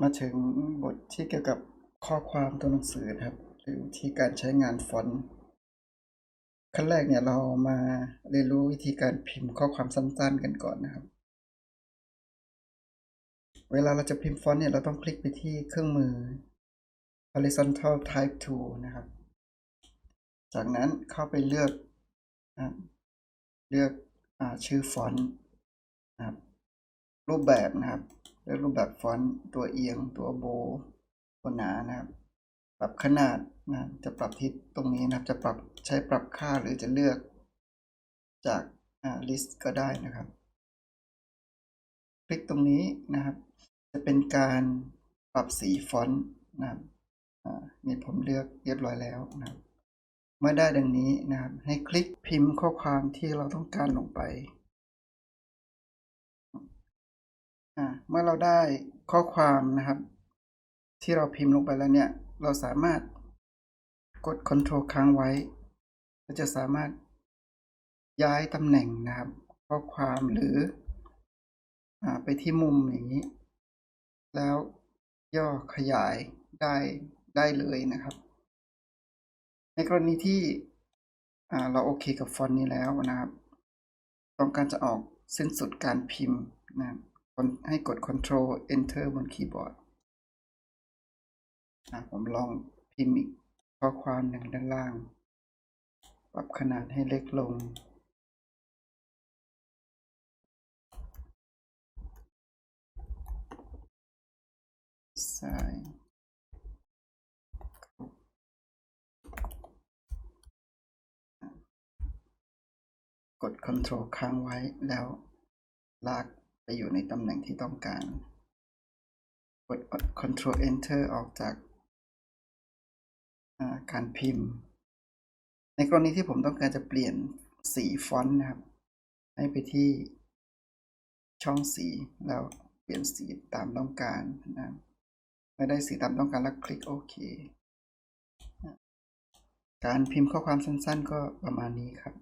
มาถึงบทที่เกี่ยวกับข้อความตัวหนังสือนะครับ หรือวิธีการใช้งานฟอนต์ขั้นแรกเนี่ยเรามาเรียนรู้วิธีการพิมพ์ข้อความสั้นๆกันก่อนนะครับ เวลาเราจะพิมพ์ฟอนต์เนี่ยเราต้องคลิกไปที่เครื่องมือ horizontal type tool นะครับ จากนั้นเข้าไปเลือกนะเลือกอชื่อฟอนต์นะครับรูปแบบนะครับ เลือกรูปแบบฟอนต์ตัวเอียงตัวโบตัวหนานะครับ ปรับขนาดนะจะปรับทิศตรงนี้นะครับจะปรับใช้ปรับค่าหรือจะเลือกจากอ่า list ก็ได้นะครับ คลิกตรงนี้นะครับ จะเป็นการปรับสีฟอนต์นะครับนี่ผมเลือกเรียบร้อยแล้วนะครับ เมื่อได้ดังนี้นะครับ ให้คลิกพิมพ์ข้อความที่เราต้องการลงไป เมื่อเราได้ข้อความนะครับ ที่เราพิมพ์ลงไปแล้วเนี่ย เราสามารถกด Ctrl ค้างไว้ก็จะสามารถย้ายตำแหน่งนะครับ ข้อความหรืออไปที่มุมอย่างนี้ แล้วย่อขยายได้ได้เลยนะครับ ในกรณีที่เราโอเคกับฟอนต์นี้แล้วนะครับ ต้องการจะออกสิ้นสุดการพิมพ์นะครับ ให้กด Ctrl Enter บนคีย์บอร์ดผมลองพิมพ์อีกข้อความหนึ่งด้านล่าง ปรับขนาดให้เล็กลงซ้ายกด Ctrl ค้างไว้แล้วลาก ไปอยู่ในตำแหน่งที่ต้องการ กด Ctrl Enter ออกจากาการพิมพ์ ในกรณีที่ผมต้องการจะเปลี่ยนสีฟอนต์นะครับ ให้ไปที่ช่องสีแล้วเปลี่ยนสีตามต้องการนะเมื่อได้สีตามต้องการแล้วคลิกโอเค การพิมพ์ข้อความสั้นๆ ก็ประมาณนี้ครับ